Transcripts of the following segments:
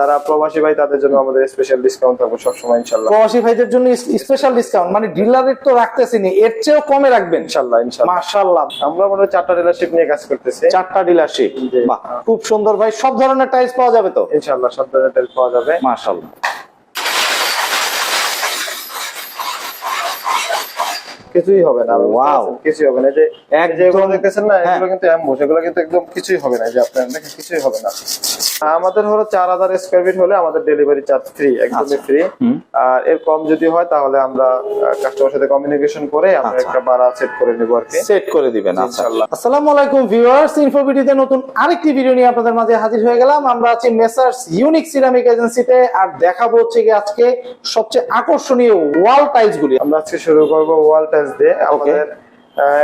যারা প্রবাসী ভাই তাদের জন্য আমাদের স্পেশাল ডিসকাউন্ট থাকবে সবসময় ইনশাল্লাহ প্রবাসী ভাইদের জন্য স্পেশাল ডিসকাউন্ট মানে ডিলারের তো রাখতেছিনি এর চেয়েও কমে রাখবেন। ইনশাল্লাহ ইনশাল্লাহ মাশাআল্লাহ। আমরা মনে হয় চারটা ডিলারশিপ নিয়ে কাজ করতেছি। চারটা ডিলারশিপ বাহ খুব সুন্দর ভাই সব ধরনের টাইলস পাওয়া যাবে তো? ইনশাল্লাহ সব ধরনের টাইলস পাওয়া যাবে। মাশাআল্লাহ। কিছুই হবে না. কিছুই হবে না। যে একদম- যেগুলো দেখতেছেন না হ্যাঁ। এগুলো কিন্তু একদম কিছুই হবে না। যে আপনার কিছুই হবে না। আমাদের হলো চার হাজার স্কোয়ার ফিট হলে আমাদের ডেলিভারি চার্জ ফ্রি একদমই আচ্ছা। ফ্রি আর এর কম যদি হয় তাহলে আমরা কাস্টমার সাথে কমিউনিকেশন করে আমরা আচ্ছা। একটা ভাড়া সেট করে নেব আর কি। সেট করে দিবেন আচ্ছা। ইনশাআল্লাহ। আসসালামু আলাইকুম ভিউয়ার্স ইনফোভিডিতে নতুন আরেকটি ভিডিও নিয়ে আপনাদের মাঝে হাজির হয়ে গেলাম। আমরা আছি মেসার্স ইউনিক সিরামিক এজেন্সিতে আর দেখাবো হচ্ছে কি আজকে সবচেয়ে আকর্ষণীয় ওয়াল টাইলস গুলি। আমরা আজকে শুরু করব ওয়াল টাইলস দিয়ে। আমাদের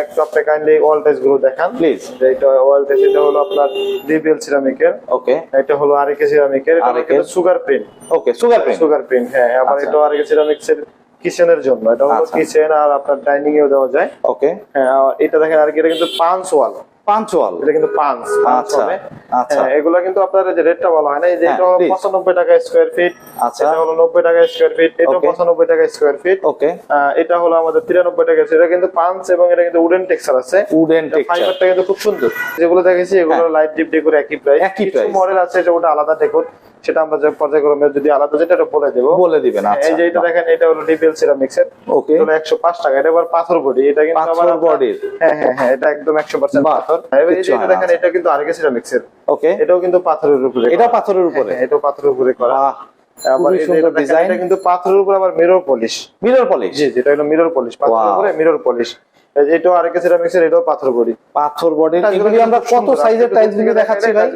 একটু আপনি কাইন্ডলি গুলো দেখান। প্লিজ এটা হলো আপনার ডিবিএল সিরামিকের ওকে এটা হলো আরেকে সিরামিকের এটা sugar print okay sugar print sugar print হ্যাঁ। আবার আচ্ছা। এটা আরেকে সিরামিক্সের কিচেনের জন্য। এটা হলো আচ্ছা। কিচেন আর আপনার ডাইনিং এও দেওয়া যায়। ওকে হ্যাঁ এটা দেখেন আর কি এটা কিন্তু পাঁচ ওয়াল পাঁচ ওয়াল এটা কিন্তু পাঁচ পাঁচ আচ্ছা, হবে। আচ্ছা। হ্যাঁ, এগুলো কিন্তু আপনার যে রেটটা বলা হয় না এই যে হ্যাঁ, এটা হলো please। পঁচানব্বই টাকা স্কোয়ার ফিট আচ্ছা। এটা হলো নব্বই টাকা স্কোয়ার ফিট এটা Okay. পঁচানব্বই টাকা স্কোয়ার ফিট ওকে এটা হলো আমাদের তিরানব্বই টাকা এটা কিন্তু পাঁচ এবং এটা কিন্তু উডেন টেক্সচার আছে। উডেন টেক্সচার ফাইবারটা কিন্তু খুব সুন্দর। যেগুলো দেখেছি এগুলো লাইট ডিপ ডেকোর একই প্রাইস। একই প্রাইস মডেল আছে এটা ওটা আলাদা ডেকোর সেটা আমরা যে পর্যায়ক্রমে যদি আলাদা যেটা বলে দেবো। বলে দিবেন হ্যাঁ, আচ্ছা। এই যে এটা দেখেন এটা হলো ডিপিএল সিরামিক্স ওকে। এটা হলো একশো পাঁচ টাকা। এটা আবার পাথর বডি এটা কিন্তু পাথর আপনার- হ্যাঁ হ্যাঁ হ্যাঁ এটা একদম একশো পার্সেন্ট বাহ, পাথর। আর এই যে কিচ্ছু এটা দেখেন এটা কিন্তু আরেকে সিরামিক্স ওকে। এটাও কিন্তু পাথরের উপরে এটা পাথরের উপরে। এটাও পাথরের উপরে করা। আবার খুবই এই যে সুন্দর ডিজাইন এটা কিন্তু পাথরের উপরে আবার মিরর পলিশ মিরর পলিশ জি যেটা হলো মিরর পলিশ পাথরের উপরে মিরর পলিশ এটাও আরেকে সিরামিক্স এর এটাও পাথর বডি। পাথর এগুলি আমরা কত সাইজের টাইলস গুলি দেখাচ্ছি ভাই?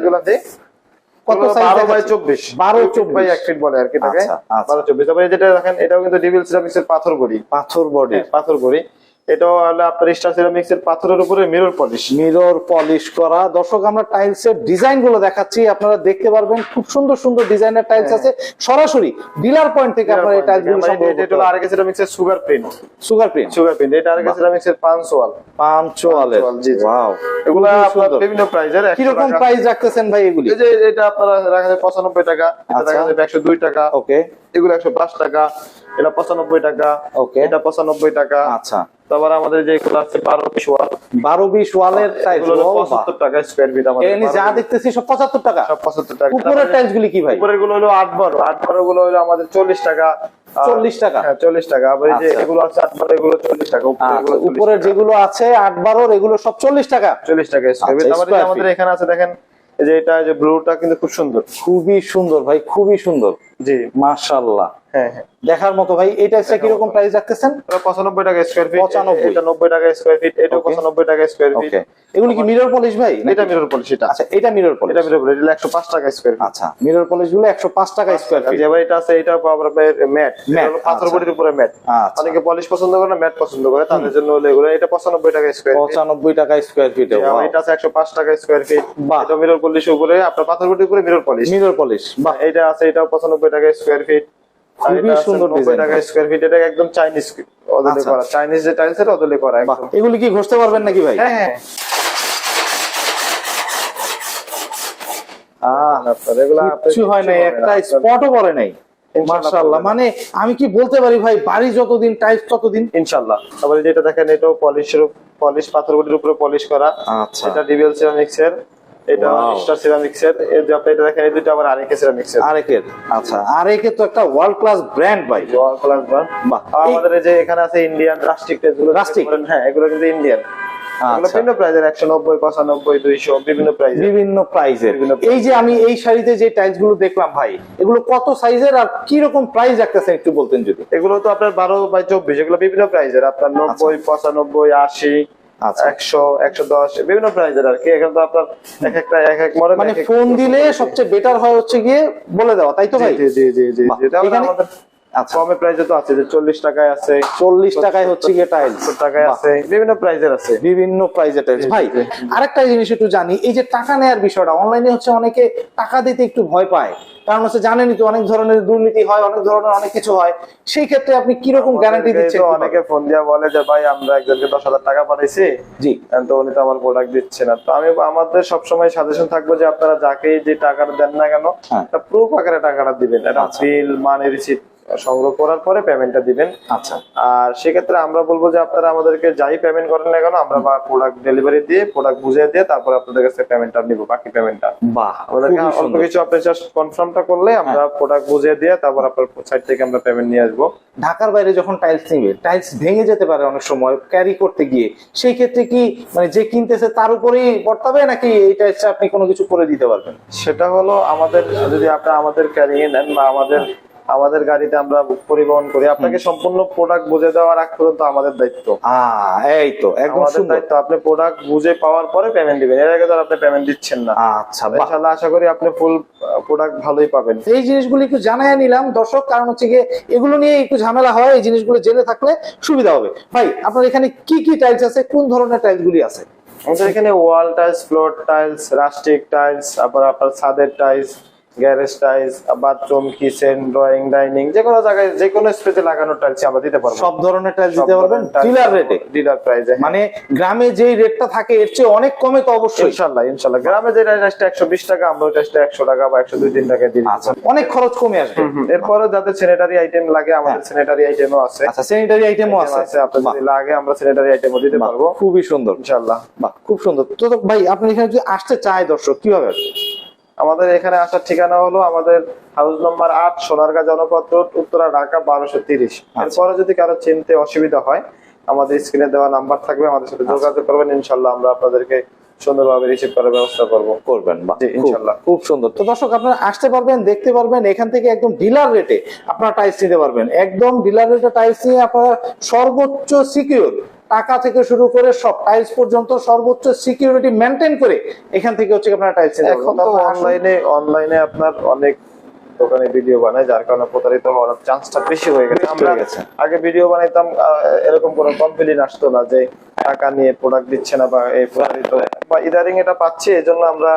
কত size বারো বাই দেখাচ্ছি? চব্বিশ 12 চব্বিশ। বাই এক ফিট বলে আর কি এটাকে। আচ্ছা, আচ্ছা। যেটা দেখেন এটাও কিন্তু ডিভিল পাথর বডি। পাথর বডির পাথর বডি। এটাও হলো আপনার স্টার পাথরের উপরে মিরর পলিশ মিরর পলিশ করা। দর্শক আমরা টাইলস এর ডিজাইনগুলো দেখাচ্ছি। আপনারা দেখতে পারবেন খুব সুন্দর সুন্দর ডিজাইনের টাইলস আছে। সরাসরি ডিলার পয়েন্ট থেকে আপনারা এই টাইলসগুলো সংগ্রহ এটা হলো আরেকে সিরামিক্স এর sugar print sugar print sugar print এটা আরেকে সিরামিক্স পাঁচ ওয়াল পাঞ্চোয়ালের পাঞ্চোয়াল, জি, জি। ওয়াও এগুলো খুবই বিভিন্ন প্রাইজের কীরকম প্রাইস রাখতেছেন ভাই এগুলি? এই যে এটা আপনারা রাখা যায় পঁচানব্বই টাকা। এটা আচ্ছা। টাকা। ওকে এগুলো একশো পাঁচ টাকা এটা পঁচানব্বই টাকা Okay. এটা পঁচানব্বই টাকা। আচ্ছা। তারপর আমাদের যে এগুলো আছে বারো পিস ওয়াল বারো বিশ ওয়ালের পঁচাত্তর টাকা স্কোয়ার ফিট আমাদের যা দেখতেছি সব পঁচাত্তর টাকা। সব পঁচাত্তর টাকা। উপরের টাইলস গুলি কি ভাই? উপরেরগুলো হলো আট বারো আট বারো গুলো হলো আমাদের চল্লিশ টাকা। 40 টাকা? হ্যাঁ চল্লিশ টাকা। আবার যে আচ্ছা। এগুলো আছে আট বারো এগুলো চল্লিশ টাকা। উপরের আচ্ছা, যেগুলো আছে আট বারোর এগুলো সব চল্লিশ টাকা। চল্লিশ টাকা আচ্ছা, আমাদের এখানে আছে দেখেন এই যে এটা যে ব্লুটা কিন্তু খুব সুন্দর। খুবই সুন্দর ভাই খুবই সুন্দর। জি। মাশাল্লাহ হ্যাঁ হ্যাঁ। দেখার মতো ভাই এটা টাইলসটা কীরকম প্রাইস রাখতেছেন? পঁচানব্বই টাকা স্কোয়ার ফিট 95 এটা নব্বই টাকা স্কোয়ার ফিট এটা. পঁচানব্বই টাকা স্কোয়ার ফিট ওকে এগুলো কি মিরর পলিশ ভাই এটা মিরর পলিশ এটা। আচ্ছা এটা মিরর পলিশ এটা মিরর পলিশ এটা একশো পাঁচ টাকা স্কোয়ার ফিট আচ্ছা মিরর পলিশগুলো একশো পাঁচ টাকা স্কোয়ার ফিট যেবার এটা আছে এটা আবার ম্যাট Matte, পাথর। বডির উপরে ম্যাট আচ্ছা। অনেকে পলিশ পছন্দ করে না ম্যাট পছন্দ করে তাদের জন্য হলো এগুলো। এটা পঁচানব্বই টাকা স্কোয়ার ফিট পঁচানব্বই টাকা স্কোয়ার ফিট এটা আছে একশো পাঁচ টাকা স্কোয়ার ফিট। এটা মিরর পলিশ উপরে আপনার পাথর বডির উপরে মিরর পলিশ মিরর পলিশ বাহ। এটা আছে এটা পঁচানব্বই টাকা স্কোয়ার ফিট খুবই সুন্দর নব্বই টাকা স্কোয়ার ফিট এটা একদম চাইনিজ অদলে আচ্ছা। করা চাইনিজ যে টাইলস এটা অদলে করা একদম। এগুলি কি ঘষতে পারবেন নাকি ভাই? হ্যাঁ হ্যাঁ। না। মানে আমি কি বলতে পারি ভাই বাড়ি যতদিন টাইলস ততদিন? ইনশাল্লাহ তারপরে যেটা দেখেন এটাও পলিশের পলিশ পাথর বডির উপরে পলিশ করা। আচ্ছা। এটা ডিবিএল সিরামিক্স এর এটা. স্টার সিরামিক্স এর আপনি এটা দেখেন এই দুটো আবার আরেকে সিরামিক্স এর আরেকের আচ্ছা আরেকের তো একটা ওয়ার্ল্ড ক্লাস ব্র্যান্ড ভাই জোয়ার ক্লাস ব্রান্ড বাহ। আমাদের যে এখানে আছে ইন্ডিয়ান রাস্টিক যেগুলো Rustic? হ্যাঁ এগুলো কিন্তু ইন্ডিয়ান আচ্ছা। বিভিন্ন প্রাইজের একশো নব্বই পঁচানব্বই দুইশো বিভিন্ন প্রাইজের বিভিন্ন প্রাইজের এই যে আমি এই শাড়িতে যে টাইলসগুলো দেখলাম ভাই এগুলো কত সাইজের আর কি রকম প্রাইস রাখতেছেন একটু বলতেন যদি এগুলো তো আপনার বারো বাই চব্বিশ এগুলো বিভিন্ন প্রাইজের আপনার নব্বই পঁচানব্বই আশি আচ্ছা। একশো একশো দশ বিভিন্ন প্রাইজের আর কি। এখানে তো আপনার এক একটা এক এক মডেল মানে ফোন দিলে সবচেয়ে বেটার হয় হচ্ছে গিয়ে বলে দেওয়া তাই তো ভাই? জি জি জি জি আচ্ছা। কমে প্রাইসে তো আছে যে চল্লিশ টাকায় আছে। চল্লিশ টাকায় হচ্ছে গিয়ে টাইলস টাকায় আছে বিভিন্ন প্রাইজের আছে। বিভিন্ন প্রাইজের টাইলস ভাই আরেকটা জিনিস একটু জানি এই যে টাকা নেয়ার বিষয়টা অনলাইনে হচ্ছে অনেকে টাকা দিতে একটু ভয় পায়। কারণ হচ্ছে জানেনই তো অনেক ধরনের দুর্নীতি হয় অনেক ধরনের অনেক কিছু হয়। সেই ক্ষেত্রে আপনি কীরকম গ্যারান্টি দিচ্ছেন? অনেকে ফোন দিয়া বলে যে ভাই আমরা একজনকে দশ হাজার টাকা পাঠাইছি জি। তো উনি তো আমার প্রোডাক্ট দিচ্ছে না। তো আমি আমাদের সবসময় সাজেশন থাকব যে আপনারা যাকে যে টাকাটা দেন না কেন হ্যাঁ। প্রুফ আকারে টাকাটা দিবেন। বিল মানে রিসিপ্ট সংগ্রহ করার পরে পেমেন্টটা দিবেন। আচ্ছা। আর সেক্ষেত্রে আমরা বলব যে আপনারা আমাদেরকে যাই পেমেন্ট করেন না কেন আমরা বা প্রোডাক্ট ডেলিভারি দিয়ে প্রোডাক্ট বুঝিয়ে দিয়ে তারপর আপনাদের কাছে পেমেন্টটা নিব বাকি পেমেন্টটা বাহ আমাদেরকে অল্প কিছু আপনি জাস্ট কনফার্মটা করলে আমরা প্রোডাক্ট বুঝিয়ে দিয়ে তারপর আপনার সাইড থেকে আমরা পেমেন্ট নিয়ে আসব। ঢাকার বাইরে যখন টাইলস নিবে টাইলস ভেঙে যেতে পারে অনেক সময় ক্যারি করতে গিয়ে সেই ক্ষেত্রে কি মানে যে কিনতেছে তার উপরেই বর্তাবে নাকি এই টাইলসটা আপনি কোনো কিছু করে দিতে পারবেন? সেটা হলো আমাদের যদি আপনি আমাদের ক্যারিয়ে নেন বা আমাদের আমাদের গাড়িতে আমরা পরিবহন করি। আপনাকে সম্পূর্ণ প্রোডাক্ট বুঝে দেওয়ার আগ পর্যন্ত আমাদের দায়িত্ব। এই তো একদম আমাদের দায়িত্ব আপনি প্রোডাক্ট বুঝে পাওয়ার পরে পেমেন্ট দিবেন। এর আগে তো আপনি পেমেন্ট দিচ্ছেন না। আচ্ছা ইনশাআল্লাহ আশা করি আপনি ফুল প্রোডাক্ট ভালোই পাবেন। এই জিনিসগুলো একটু জানাই নিলাম। দর্শক কারণ হচ্ছে গিয়ে এগুলো নিয়ে একটু ঝামেলা হয় এই জিনিসগুলো জেনে থাকলে সুবিধা হবে। ভাই আপনার এখানে কি কি টাইলস আছে? কোন ধরনের টাইলস গুলি আছে? আমাদের এখানে wall tiles floor tiles rustic tiles তারপর আপনার ছাদের tiles garage tiles bathroom kitchen drawing dining যে কোনো জায়গায় যে কোনো স্পেসে লাগানো টাইলস আমরা দিতে পারব। সব ধরনের টাইলস দিতে পারবেন? ডিলার রেটে ডিলার প্রাইসে মানে গ্রামে যেই রেটটা থাকে এর চেয়ে অনেক কমে তো অবশ্যই। ইনশাল্লাহ ইনশাল্লাহ। গ্রামে যে টাইলসটা একশো বিশ টাকা আমরা ওই টাইলসটা একশো টাকা বা একশো দুই তিন টাকা দিয়ে দিচ্ছি আচ্ছা অনেক খরচ কমে আসবে। এরপরে যাদের স্যানিটারি আইটেম লাগে আমাদের স্যানিটারি আইটেমও আছে। আচ্ছা স্যানিটারি আইটেমও আছে। আছে আপনার যদি লাগে আমরা স্যানিটারি আইটেমও দিতে পারব। খুবই সুন্দর। ইনশাল্লাহ। বাহ খুব সুন্দর। তো তো ভাই আপনি এখানে যদি আসতে চায় দর্শক কীভাবে আসবে? আমাদের এখানে আসার ঠিকানা হলো আমাদের হাউস নম্বর আট সোনারগাঁ জনপদ রোড উত্তরা ঢাকা বারোশো তিরিশ আচ্ছা। এরপরে যদি কারও চিনতে অসুবিধা হয় আমাদের স্ক্রিনে দেওয়া নাম্বার থাকবে আমাদের সাথে। যোগাযোগ করবেন ইনশাল্লাহ আমরা আপনাদেরকে সুন্দরভাবে রিসিভ করার ব্যবস্থা করব। করবেন খুব- সুন্দর। তো দর্শক আপনারা আসতে পারবেন দেখতে পারবেন এখান থেকে একদম ডিলার রেটে আপনারা টাইলস নিতে পারবেন। একদম ডিলার রেটে টাইলস নিয়ে আপনারা সর্বোচ্চ সিকিউর টাকা থেকে শুরু করে সব টাইলস পর্যন্ত সর্বোচ্চ সিকিউরিটি মেনটেন করে এখান থেকে হচ্ছে আপনারা টাইলস এখন তো অনলাইনে অনলাইনে আপনার অনেক দোকানে ভিডিও বানায় যার কারণে প্রতারিত হওয়ার চান্সটা বেশি হয়ে গেছে। আমরা আগে ভিডিও বানাইতাম এরকম কোনো কমপ্লেন আসতো না যে টাকা নিয়ে প্রোডাক্ট দিচ্ছে না বা এই প্রতারিত বা ইদারিং এটা পাচ্ছি এই জন্য আমরা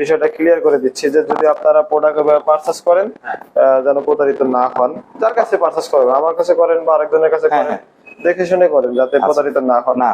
বিষয়টা ক্লিয়ার করে দিচ্ছি যে যদি আপনারা প্রোডাক্ট পারচেস করেন যেন প্রতারিত না হন যার কাছে পারচেস করেন আমার কাছে করেন বা আরেকজনের কাছে হ্যাঁ, করেন হ্যাঁ। দেখে শুনে করেন যাতে প্রতারিত না হন। না।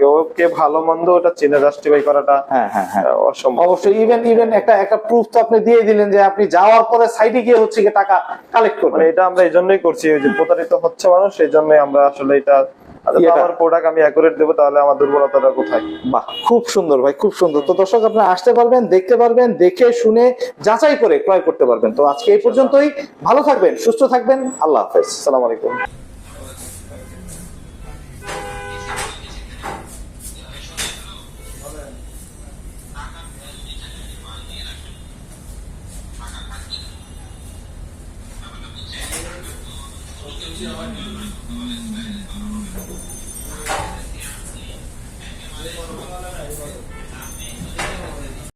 কেউ কে ভালো মন্দ ওটা চিনে জাস্টিফাই করাটা হ্যাঁ হ্যাঁ হ্যাঁ। অসম্ভব। অবশ্যই ইভেন ইভেন একটা একটা প্রুফ তো আপনি দিয়ে দিলেন যে আপনি যাওয়ার পরে সাইডে গিয়ে হচ্ছে কি টাকা কালেক্ট করবেন। মানে এটা আমরা এই জন্যই করছি ওই যে প্রতারিত হচ্ছে মানুষ এই জন্যই আমরা আসলে এটা আচ্ছা, আমার প্রোডাক্ট আমি অ্যাকুরেট দেবো তাহলে আমার দুর্বলতাটা কোথায়? বাহ খুব সুন্দর ভাই খুব সুন্দর। তো দর্শক আপনারা আসতে পারবেন দেখতে পারবেন দেখে শুনে যাচাই করে ক্রয় করতে পারবেন। তো আজকে এই পর্যন্তই। ভালো থাকবেন সুস্থ থাকবেন। আল্লাহ হাফেজ। আসসালামু আলাইকুম।